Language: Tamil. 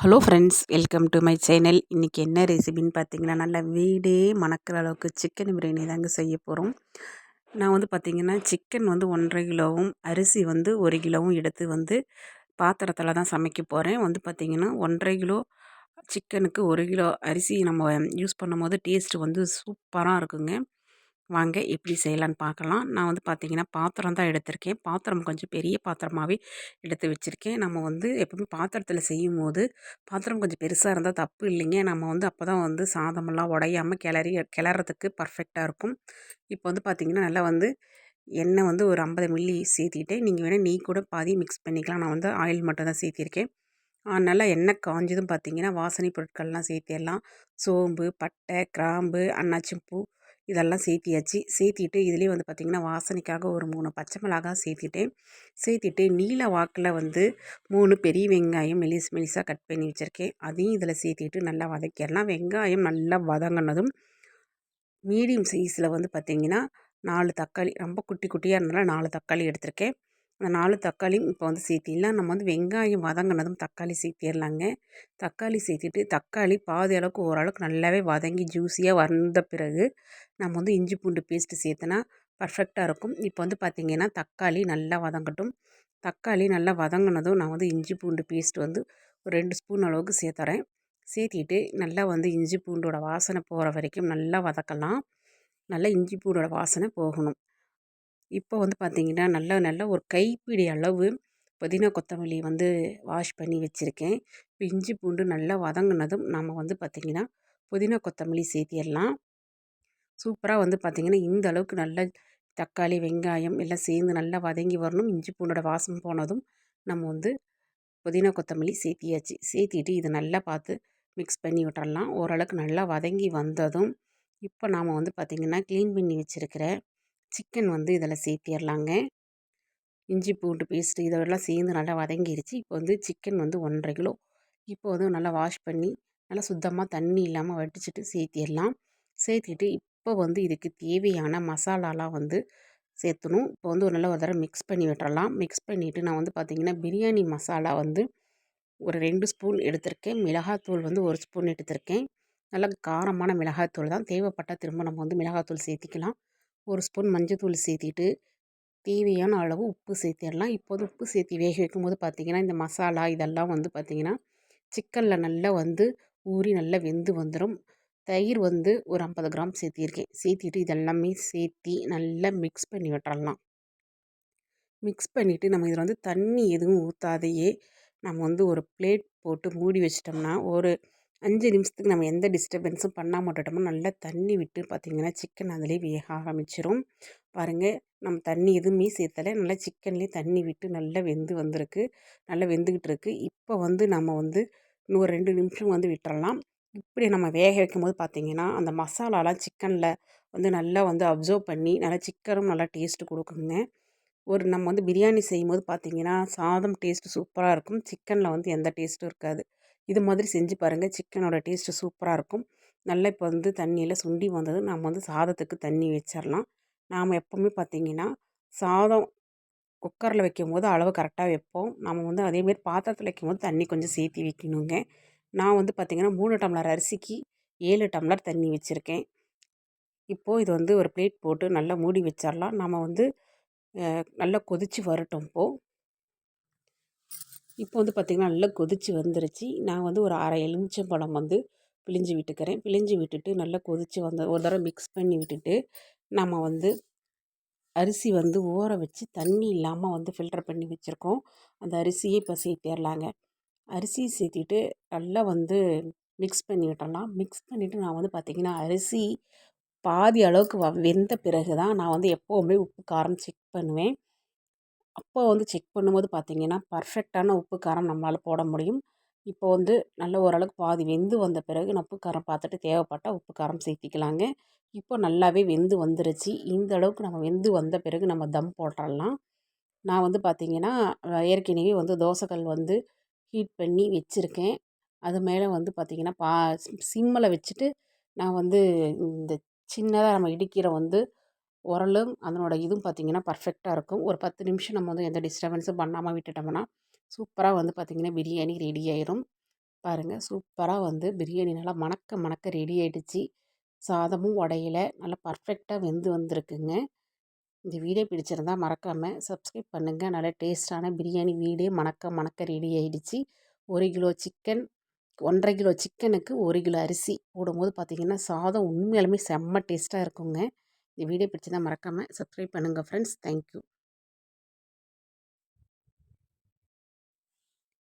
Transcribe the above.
Hello friends welcome to my channel இன்றைக்கி என்ன ரெசிபின்னு பார்த்தீங்கன்னா நல்லா வீடே மணக்கிற அளவுக்கு சிக்கன் பிரியாணி தாங்க செய்ய போகிறோம் நான் வந்து பார்த்திங்கன்னா சிக்கன் வந்து ஒன்றரை கிலோவும் அரிசி வந்து ஒரு கிலோவும் எடுத்து வந்து பாத்திரத்தில் தான் சமைக்க போகிறேன் வந்து பார்த்திங்கன்னா ஒன்றரை கிலோ சிக்கனுக்கு ஒரு கிலோ அரிசி நம்ம யூஸ் பண்ணும்போது டேஸ்ட்டு வந்து சூப்பராக இருக்குங்க. வாங்க எப்படி செய்யலான்னு பார்க்கலாம். நான் வந்து பார்த்திங்கன்னா பாத்திரம் தான் எடுத்திருக்கேன். பாத்திரம் கொஞ்சம் பெரிய பாத்திரமாகவே எடுத்து வச்சுருக்கேன். நம்ம வந்து எப்பவுமே பாத்திரத்தில் செய்யும் போது பாத்திரம் கொஞ்சம் பெருசாக இருந்தால் தப்பு இல்லைங்க. நம்ம வந்து அப்போ தான் வந்து சாதமெல்லாம் உடையாமல் கிளறி கிளறதுக்கு பர்ஃபெக்டாக இருக்கும். இப்போ வந்து பார்த்திங்கன்னா நல்லா வந்து எண்ணெய் வந்து ஒரு ஐம்பது மில்லி சேர்த்திட்டேன். நீங்கள் வேணால் நெய் கூட பாதி மிக்ஸ் பண்ணிக்கலாம். நான் வந்து ஆயில் மட்டும் தான் சேர்த்திருக்கேன். நல்லா எண்ணெய் காஞ்சதும் பார்த்திங்கன்னா வாசனை பொருட்கள்லாம் சேர்த்திடலாம். சோம்பு பட்டை கிராம்பு அன்னாச்சிப்பூ இதெல்லாம் சேர்த்தியாச்சு. சேர்த்திட்டு இதுலேயே வந்து பார்த்திங்கன்னா வாசனைக்காக ஒரு மூணு பச்சை மிளகா சேர்த்திட்டேன் சேர்த்திட்டு நீல வாக்கில் வந்து மூணு பெரிய வெங்காயம் மெலிஸ் மெலிசாக கட் பண்ணி வச்சுருக்கேன். அதையும் இதில் சேர்த்திட்டு நல்லா வதக்கிடலாம் வெங்காயம் நல்லா வதங்கினதும் மீடியம் சைஸில் வந்து பார்த்திங்கன்னா நாலு தக்காளி ரொம்ப குட்டி குட்டியாக இருந்ததுனால நாலு தக்காளி எடுத்திருக்கேன். அந்த நாலு தக்காளியும் இப்போ வந்து சேர்த்திடலாம் நம்ம வந்து வெங்காயம் வதங்கினதும் தக்காளி சேர்த்திடலாங்க தக்காளி சேர்த்திட்டு தக்காளி பாதி அளவுக்கு ஓரளவுக்கு நல்லாவே வதங்கி ஜூஸியாக வந்த பிறகு நம்ம வந்து இஞ்சி பூண்டு பேஸ்ட்டு சேர்த்தனா பர்ஃபெக்டாக இருக்கும். இப்போ வந்து பார்த்திங்கன்னா தக்காளி நல்லா வதங்கட்டும். தக்காளி நல்லா வதங்கினதும் நான் வந்து இஞ்சி பூண்டு பேஸ்ட் வந்து ஒரு ரெண்டு ஸ்பூன் அளவுக்கு சேர்த்துறேன். சேர்த்திட்டு நல்லா வந்து இஞ்சி பூண்டோட வாசனை போகிற வரைக்கும் நல்லா வதக்கலாம். நல்லா இஞ்சி பூண்டோட வாசனை போகணும். இப்போ வந்து பார்த்திங்கன்னா நல்லா நல்ல ஒரு கைப்பிடி அளவு புதினா கொத்தமல்லி வந்து வாஷ் பண்ணி வச்சுருக்கேன். இப்போ இஞ்சி பூண்டு நல்லா வதங்கினதும் நம்ம வந்து பார்த்திங்கன்னா புதினா கொத்தமல்லி சேர்த்திடலாம். சூப்பராக வந்து பார்த்திங்கன்னா இந்த அளவுக்கு நல்ல தக்காளி வெங்காயம் எல்லாம் சேர்ந்து நல்லா வதங்கி வரணும். இஞ்சி பூண்டோட வாசம் போனதும் நம்ம வந்து புதினா கொத்தமல்லி சேர்த்தியாச்சு. சேர்த்திட்டு இதை நல்லா பார்த்து மிக்ஸ் பண்ணி விட்டுறலாம். ஓரளவுக்கு நல்லா வதங்கி வந்ததும் இப்போ நாம் வந்து பார்த்திங்கன்னா க்ளீன் பண்ணி வச்சுருக்கிற சிக்கன் வந்து இதில் சேர்த்திடலாங்க இஞ்சி பூண்டு பேஸ்ட்டு இதெல்லாம் சேர்ந்து நல்லா வதங்கிடுச்சு இப்போ வந்து சிக்கன் வந்து ஒன்றரை கிலோ. இப்போ வந்து நல்லா வாஷ் பண்ணி நல்லா சுத்தமாக தண்ணி இல்லாமல் வடிச்சிட்டு சேர்த்திடலாம் சேர்த்திட்டு இப்போ வந்து இதுக்கு தேவையான மசாலாலாம் வந்து சேர்த்தணும் இப்போ வந்து ஒரு நல்ல ஒரு தடவை மிக்ஸ் பண்ணி விட்டுறலாம். மிக்ஸ் பண்ணிவிட்டு நான் வந்து பார்த்திங்கன்னா பிரியாணி மசாலா வந்து ஒரு ரெண்டு ஸ்பூன் எடுத்திருக்கேன். மிளகாத்தூள் வந்து ஒரு ஸ்பூன் எடுத்திருக்கேன். நல்லா காரமான மிளகாத்தூள் தான். தேவைப்பட்டால் திரும்ப நம்ம வந்து மிளகாத்தூள் சேர்த்திக்கலாம் ஒரு ஸ்பூன் மஞ்சத்தூள் சேர்த்திட்டு தேவையான அளவு உப்பு சேர்த்திடலாம். இப்போது உப்பு சேர்த்தி வேக வைக்கும்போது பார்த்திங்கன்னா இந்த மசாலா இதெல்லாம் வந்து பார்த்திங்கன்னா சிக்கனில் நல்லா வந்து ஊறி நல்லா வெந்து வந்துடும் தயிர் வந்து ஒரு ஐம்பது கிராம் சேர்த்திருக்கேன். சேர்த்திட்டு இதெல்லாமே சேர்த்தி நல்லா மிக்ஸ் பண்ணி விட்டுறலாம். மிக்ஸ் பண்ணிவிட்டு நம்ம இதில் வந்து தண்ணி எதுவும் ஊற்றாதையே நம்ம வந்து ஒரு பிளேட் போட்டு மூடி வச்சிட்டோம்னா ஒரு அஞ்சு நிமிஷத்துக்கு நம்ம எந்த டிஸ்டர்பன்ஸும் பண்ணாமல் விட்டுட்டோமோ நல்லா தண்ணி விட்டு பார்த்திங்கன்னா சிக்கன் அதிலே வேக ஆரம்பிச்சிரும். பாருங்கள் நம்ம தண்ணி எதுவுமே சேர்த்தலை. நல்லா சிக்கன்லேயே தண்ணி விட்டு நல்லா வெந்து வந்திருக்கு. நல்லா வெந்துக்கிட்டு இருக்குது இப்போ வந்து நம்ம வந்து இன்னொரு ரெண்டு நிமிஷம் வந்து விட்டுறலாம். இப்படி நம்ம வேக வைக்கும் போது பார்த்திங்கன்னா அந்த மசாலாலாம் சிக்கனில் வந்து நல்லா வந்து அப்சர்வ் பண்ணி நல்லா சிக்கனும் நல்லா டேஸ்ட்டு கொடுக்குங்க. ஒரு நம்ம வந்து பிரியாணி செய்யும்போது பார்த்திங்கன்னா சாதம் டேஸ்ட்டு சூப்பராக இருக்கும். சிக்கனில் வந்து எந்த டேஸ்ட்டும் இருக்காது. இது மாதிரி செஞ்சு பாருங்கள் சிக்கனோட டேஸ்ட்டு சூப்பராக இருக்கும். நல்லா இப்போ வந்து தண்ணியில் சுண்டி வந்தது. நம்ம வந்து சாதத்துக்கு தண்ணி வச்சிடலாம் நாம் எப்போவுமே பார்த்திங்கன்னா சாதம் குக்கரில் வைக்கும் போது அளவு கரெக்டாக வைப்போம். நம்ம வந்து அதேமாரி பாத்திரத்தில் வைக்கும்போது தண்ணி கொஞ்சம் சேர்த்தி வைக்கணுங்க. நான் வந்து பார்த்திங்கன்னா மூணு டம்ளர் அரிசிக்கு ஏழு டம்ளர் தண்ணி வச்சுருக்கேன். இப்போது இது வந்து ஒரு பிளேட் போட்டு நல்லா மூடி வச்சிடலாம் நம்ம வந்து நல்லா கொதித்து வரட்டும் இப்போது இப்போ வந்து பார்த்திங்கன்னா நல்லா கொதித்து வந்துருச்சு. நான் வந்து ஒரு அரை எலுமிச்சம்பழம் வந்து பிழிஞ்சு விட்டுக்கிறேன். பிழிஞ்சு விட்டுட்டு நல்லா கொதித்து வந்த ஒரு தடவை மிக்ஸ் பண்ணி விட்டுட்டு நம்ம வந்து அரிசி வந்து ஊற வச்சு தண்ணி இல்லாமல் வந்து ஃபில்டர் பண்ணி வச்சுருக்கோம். அந்த அரிசியை இப்போ சேர்த்திடலாங்க அரிசி சேர்த்திட்டு நல்லா வந்து மிக்ஸ் பண்ணி விட்டுறலாம். மிக்ஸ் பண்ணிவிட்டு நான் வந்து பார்த்திங்கன்னா அரிசி பாதி அளவுக்கு வ வெந்த பிறகு தான் நான் வந்து எப்போவுமே உப்பு காரம் செக் பண்ணுவேன். அப்போ வந்து செக் பண்ணும்போது பார்த்திங்கன்னா பர்ஃபெக்டான உப்பு காரம் நம்மளால் போட முடியும். இப்போ வந்து நல்ல ஓரளவுக்கு பாதி வெந்து வந்த பிறகு நான் உப்பு காரம் பார்த்துட்டு தேவைப்பட்டால் உப்பு காரம் சேர்த்திக்கலாங்க. இப்போ நல்லாவே வெந்து வந்துருச்சு. இந்த அளவுக்கு நம்ம வெந்து வந்த பிறகு நம்ம தம் போட்டுடலாம் நான் வந்து பார்த்திங்கன்னா ஏற்கனவே வந்து தோசைக்கல் வந்து ஹீட் பண்ணி வச்சுருக்கேன். அது மேலே வந்து பார்த்திங்கன்னா பா சிம்மில் வச்சுட்டு நான் வந்து இந்த சின்னதாக நம்ம இடிக்கிற வந்து உரலும் அதனோட இதுவும் பார்த்திங்கன்னா பர்ஃபெக்டாக இருக்கும். ஒரு பத்து நிமிஷம் நம்ம வந்து எந்த டிஸ்டர்பன்ஸும் பண்ணாமல் விட்டுட்டோம்னா சூப்பராக வந்து பார்த்திங்கன்னா பிரியாணி ரெடி ஆயிரும். பாருங்கள் சூப்பராக வந்து பிரியாணி நல்லா மணக்க மணக்க ரெடி ஆகிடுச்சி சாதமும் உடையில நல்லா பர்ஃபெக்டாக வெந்து வந்திருக்குங்க. இந்த வீடியோ பிடிச்சிருந்தா மறக்காமல் சப்ஸ்கிரைப் பண்ணுங்கள் நல்லா டேஸ்ட்டான பிரியாணி வீடே மணக்க மணக்க ரெடி ஆகிடுச்சி ஒரு கிலோ சிக்கன் ஒன்றரை கிலோ சிக்கனுக்கு ஒரு கிலோ அரிசி போடும்போது பார்த்திங்கன்னா சாதம் உண்மையாலுமே செம்ம டேஸ்ட்டாக இருக்குங்க. இந்த வீடியோ பிடிச்சிருந்தா மறக்காமல் சப்ஸ்கிரைப் பண்ணுங்கள் ஃப்ரெண்ட்ஸ் தேங்க்யூ